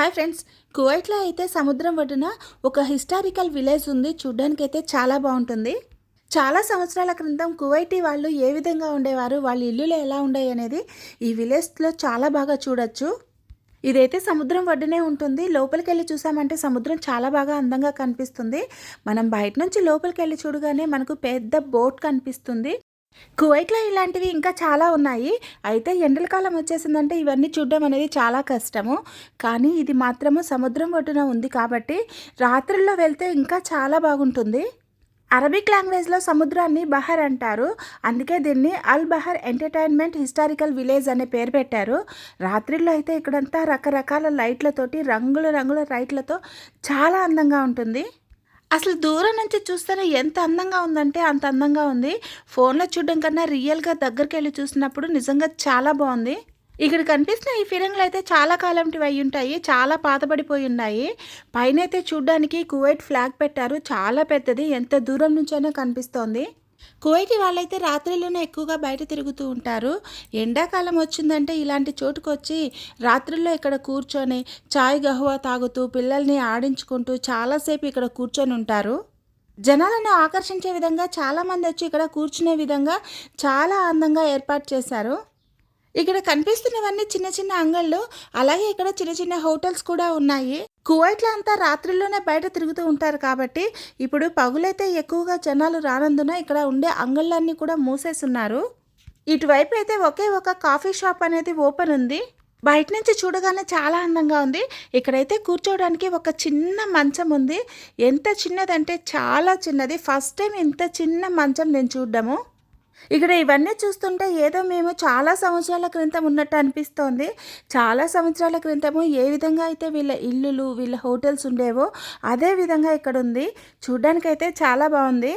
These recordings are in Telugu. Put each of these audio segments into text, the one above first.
హాయ్ ఫ్రెండ్స్ కువైట్లో అయితే సముద్రం ఒడ్డున ఒక హిస్టారికల్ విలేజ్ ఉంది. చూడ్డానికి అయితే చాలా బాగుంటుంది. చాలా సంవత్సరాల క్రితం కువైటీ వాళ్ళు ఏ విధంగా ఉండేవారు వాళ్ళ ఇల్లులు ఎలా ఉండేవి అనేది ఈ విలేజ్లో చాలా బాగా చూడొచ్చు. ఇదైతే సముద్రం ఒడ్డునే ఉంటుంది. లోపలికి వెళ్ళి చూసామంటే సముద్రం చాలా బాగా అందంగా కనిపిస్తుంది. మనం బయట నుంచి లోపలికి వెళ్ళి చూడగానే మనకు పెద్ద బోట్ కనిపిస్తుంది. కువైట్లో ఇలాంటివి ఇంకా చాలా ఉన్నాయి. అయితే ఎండల కాలం వచ్చేసిందంటే ఇవన్నీ చూడడం అనేది చాలా కష్టము. కానీ ఇది మాత్రము సముద్రం ఒడ్డున ఉంది కాబట్టి రాత్రుల్లో వెళ్తే ఇంకా చాలా బాగుంటుంది. అరబిక్ లాంగ్వేజ్లో సముద్రాన్ని బహర్ అంటారు. అందుకే దీన్ని Al Bahar entertainment historical village అనే పేరు పెట్టారు. రాత్రిలో అయితే ఇక్కడంతా రకరకాల లైట్లతోటి రంగుల రంగుల లైట్లతో చాలా అందంగా ఉంటుంది. అసలు దూరం నుంచి చూస్తేనే ఎంత అందంగా ఉందంటే అంత అందంగా ఉంది. ఫోన్లో చూడడం కన్నా రియల్గా దగ్గరికి వెళ్ళి చూసినప్పుడు నిజంగా చాలా బాగుంది. ఇక్కడ కనిపిస్తున్న ఈ ఫిరంగులు అయితే చాలా కాలంటివి అయి ఉంటాయి చాలా పాతబడిపోయి ఉన్నాయి. పైన అయితే చూడడానికి కువైట్ ఫ్లాగ్ పెట్టారు చాలా పెద్దది. ఎంత దూరం నుంచైనా కనిపిస్తోంది. కువైటి వాళ్ళైతే రాత్రిలోనే ఎక్కువగా బయట తిరుగుతూ ఉంటారు. ఎండాకాలం వచ్చిందంటే ఇలాంటి చోటుకు వచ్చి రాత్రుల్లో ఇక్కడ కూర్చొని చాయ్ గహువా తాగుతూ పిల్లల్ని ఆడించుకుంటూ చాలాసేపు ఇక్కడ కూర్చొని ఉంటారు. జనాలను ఆకర్షించే విధంగా చాలామంది వచ్చి ఇక్కడ కూర్చునే విధంగా చాలా అందంగా ఏర్పాటు చేశారు. ఇక్కడ కనిపిస్తున్నవన్నీ చిన్న చిన్న అంగళ్ళు. అలాగే ఇక్కడ చిన్న చిన్న హోటల్స్ కూడా ఉన్నాయి. కువైట్లో అంతా రాత్రిలోనే బయట తిరుగుతూ ఉంటారు కాబట్టి ఇప్పుడు పగులైతే ఎక్కువగా జనాలు రానందున ఇక్కడ ఉండే అంగళ్ళన్నీ కూడా మూసేస్తున్నారు. ఇటువైపు అయితే ఒకే ఒక కాఫీ షాప్ అనేది ఓపెన్ ఉంది. బయట నుంచి చూడగానే చాలా అందంగా ఉంది. ఇక్కడైతే కూర్చోవడానికి ఒక చిన్న మంచం ఉంది. ఎంత చిన్నదంటే చాలా చిన్నది. ఫస్ట్ టైం ఇంత చిన్న మంచం నేను చూడ్డము. ఇక్కడ ఇవన్నీ చూస్తుంటే ఏదో మేము చాలా సంవత్సరాల క్రితం ఉన్నట్టు అనిపిస్తోంది. చాలా సంవత్సరాల క్రితము ఏ విధంగా అయితే వీళ్ళ ఇల్లులు వీళ్ళ హోటల్స్ ఉండేవో అదే విధంగా ఇక్కడ ఉంది. చూడ్డానికైతే చాలా బాగుంది.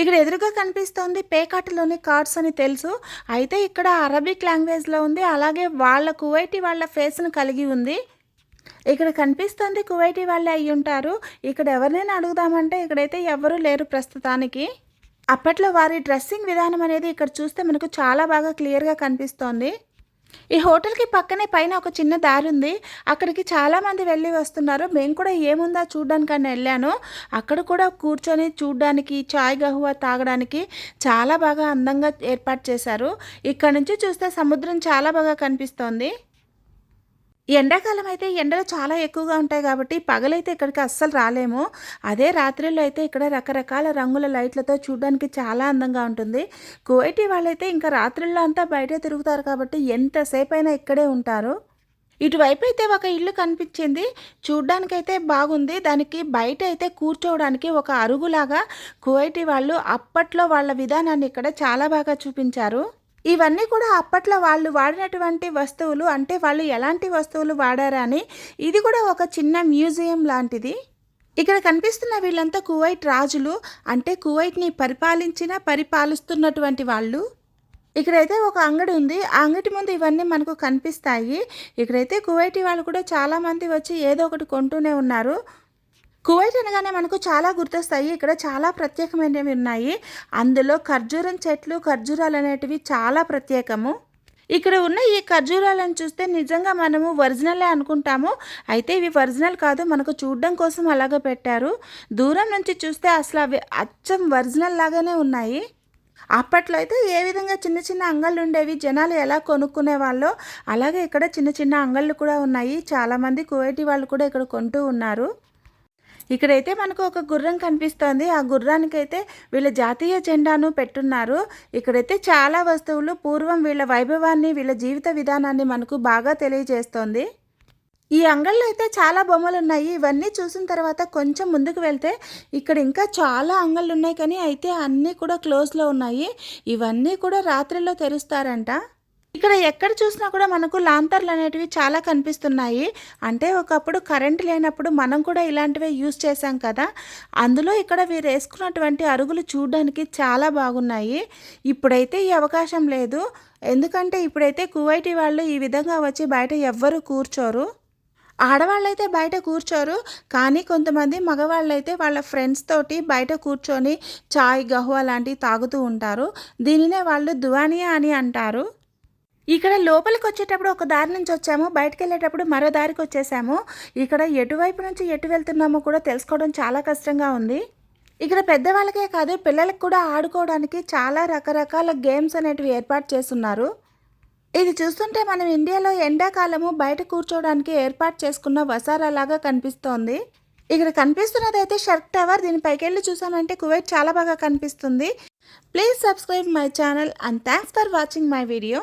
ఇక్కడ ఎదురుగా కనిపిస్తోంది పేకాటలోని కార్డ్స్ అని తెలుసు. అయితే ఇక్కడ అరబిక్ లాంగ్వేజ్లో ఉంది. అలాగే వాళ్ళ కువైటీ వాళ్ళ ఫేస్ను కలిగి ఉంది. ఇక్కడ కనిపిస్తుంది కువైటీ వాళ్ళే అయ్యి ఉంటారు ఇక్కడ ఎవరినైనా అడుగుదామంటే ఇక్కడైతే ఎవరూ లేరు ప్రస్తుతానికి. అప్పట్లో వారి డ్రెస్సింగ్ విధానం అనేది ఇక్కడ చూస్తే మనకు చాలా బాగా క్లియర్గా కనిపిస్తోంది. ఈ హోటల్కి పక్కనే పైన ఒక చిన్న దారి ఉంది. అక్కడికి చాలామంది వెళ్ళి వస్తున్నారు. మేము కూడా ఏముందా చూడ్డానికని వెళ్ళాను. అక్కడ కూడా కూర్చొని చూడ్డానికి చాయ్ గహువా తాగడానికి చాలా బాగా అందంగా ఏర్పాటు చేశారు. ఇక్కడ నుంచి చూస్తే సముద్రం చాలా బాగా కనిపిస్తోంది. ఎండాకాలం అయితే ఎండలు చాలా ఎక్కువగా ఉంటాయి కాబట్టి పగలైతే ఇక్కడికి అస్సలు రాలేము. అదే రాత్రిలో అయితే ఇక్కడ రకరకాల రంగుల లైట్లతో చూడడానికి చాలా అందంగా ఉంటుంది. కువైటీ వాళ్ళైతే ఇంకా రాత్రిలో అంతా బయటే తిరుగుతారు కాబట్టి ఎంతసేపు అయినా ఇక్కడే ఉంటారు. ఇటువైపు అయితే ఒక ఇల్లు కనిపించింది. చూడ్డానికైతే బాగుంది. దానికి బయట అయితే కూర్చోవడానికి ఒక అరుగులాగా కువైటీ వాళ్ళు అప్పట్లో వాళ్ళ విధానాన్ని ఇక్కడ చాలా బాగా చూపించారు. ఇవన్నీ కూడా అప్పట్లో వాళ్ళు వాడినటువంటి వస్తువులు అంటే వాళ్ళు ఎలాంటి వస్తువులు వాడారని అని ఇది కూడా ఒక చిన్న మ్యూజియం లాంటిది. ఇక్కడ కనిపిస్తున్న వీళ్ళంతా కువైట్ రాజులు అంటే కువైట్ని పరిపాలించిన పరిపాలిస్తున్నటువంటి వాళ్ళు. ఇక్కడైతే ఒక అంగడి ఉంది. ఆ అంగడి ముందు ఇవన్నీ మనకు కనిపిస్తాయి. ఇక్కడైతే కువైటీ వాళ్ళు కూడా చాలామంది వచ్చి ఏదో ఒకటి కొంటూనే ఉన్నారు. కువైట్ అనగానే మనకు చాలా గుర్తొస్తాయి. ఇక్కడ చాలా ప్రత్యేకమైనవి ఉన్నాయి. అందులో ఖర్జూరం చెట్లు ఖర్జూరాలు అనేటివి చాలా ప్రత్యేకము. ఇక్కడ ఉన్న ఈ ఖర్జూరాలను చూస్తే నిజంగా మనము ఒరిజినలే అనుకుంటాము. అయితే ఇవి ఒరిజినల్ కాదు మనకు చూడడం కోసం అలాగే పెట్టారు. దూరం నుంచి చూస్తే అసలు అవి అచ్చం ఒరిజినల్ లాగానే ఉన్నాయి. అప్పట్లో అయితే ఏ విధంగా చిన్న చిన్న అంగళ్ళు ఉండేవి జనాలు ఎలా కొనుక్కునే వాళ్ళో అలాగే ఇక్కడ చిన్న చిన్న అంగళ్ళు కూడా ఉన్నాయి. చాలామంది కువైటీ వాళ్ళు కూడా ఇక్కడ కొంటూ ఉన్నారు. ఇక్కడైతే మనకు ఒక గుర్రం కనిపిస్తోంది. ఆ గుర్రానికైతే వీళ్ళ జాతీయ జెండాను పెట్టున్నారు. ఇక్కడైతే చాలా వస్తువులు పూర్వం వీళ్ళ వైభవాన్ని వీళ్ళ జీవిత విధానాన్ని మనకు బాగా తెలియజేస్తోంది. ఈ అంగళ్ళు అయితే చాలా బొమ్మలు ఉన్నాయి ఇవన్నీ చూసిన తర్వాత కొంచెం ముందుకు వెళ్తే ఇక్కడ ఇంకా చాలా అంగళ్ళు ఉన్నాయి కానీ అయితే అన్నీ కూడా క్లోజ్లో ఉన్నాయి. ఇవన్నీ కూడా రాత్రిలో తెరుస్తారంట. ఇక్కడ ఎక్కడ చూసినా కూడా మనకు లాంతర్లు అనేటివి చాలా కనిపిస్తున్నాయి. అంటే ఒకప్పుడు కరెంట్ లేనప్పుడు మనం కూడా ఇలాంటివే యూజ్ చేశాం కదా. అందులో ఇక్కడ వీరు వేసుకున్నటువంటి అరుగులు చూడడానికి చాలా బాగున్నాయి. ఇప్పుడైతే ఈ అవకాశం లేదు. ఎందుకంటే ఇప్పుడైతే కువైటీ వాళ్ళు ఈ విధంగా వచ్చి బయట ఎవ్వరు కూర్చోరు. ఆడవాళ్ళైతే బయట కూర్చోరు. కానీ కొంతమంది మగవాళ్ళైతే వాళ్ళ ఫ్రెండ్స్ తోటి బయట కూర్చొని చాయ్ గహువా లాంటివి తాగుతూ ఉంటారు. దీనినే వాళ్ళు దువానియా అని అంటారు. ఇక్కడ లోపలికి వచ్చేటప్పుడు ఒక దారి నుంచి వచ్చాము బయటకు వెళ్ళేటప్పుడు మరో దారికి వచ్చేసాము. ఇక్కడ ఎటువైపు నుంచి ఎటు వెళ్తున్నామో కూడా తెలుసుకోవడం చాలా కష్టంగా ఉంది. ఇక్కడ పెద్దవాళ్ళకే కాదు పిల్లలకు కూడా ఆడుకోవడానికి చాలా రకరకాల గేమ్స్ అనేటివి ఏర్పాటు చేస్తున్నారు. ఇది చూస్తుంటే మనం ఇండియాలో ఎండాకాలము బయట కూర్చోవడానికి ఏర్పాటు చేసుకున్న వసారాలాగా కనిపిస్తోంది. ఇక్కడ కనిపిస్తున్నది అయితే షర్క్ టవర్ దీని పైకెళ్ళి చూసామంటే కువైట్ చాలా బాగా కనిపిస్తుంది. Please subscribe my channel and thanks for watching my video.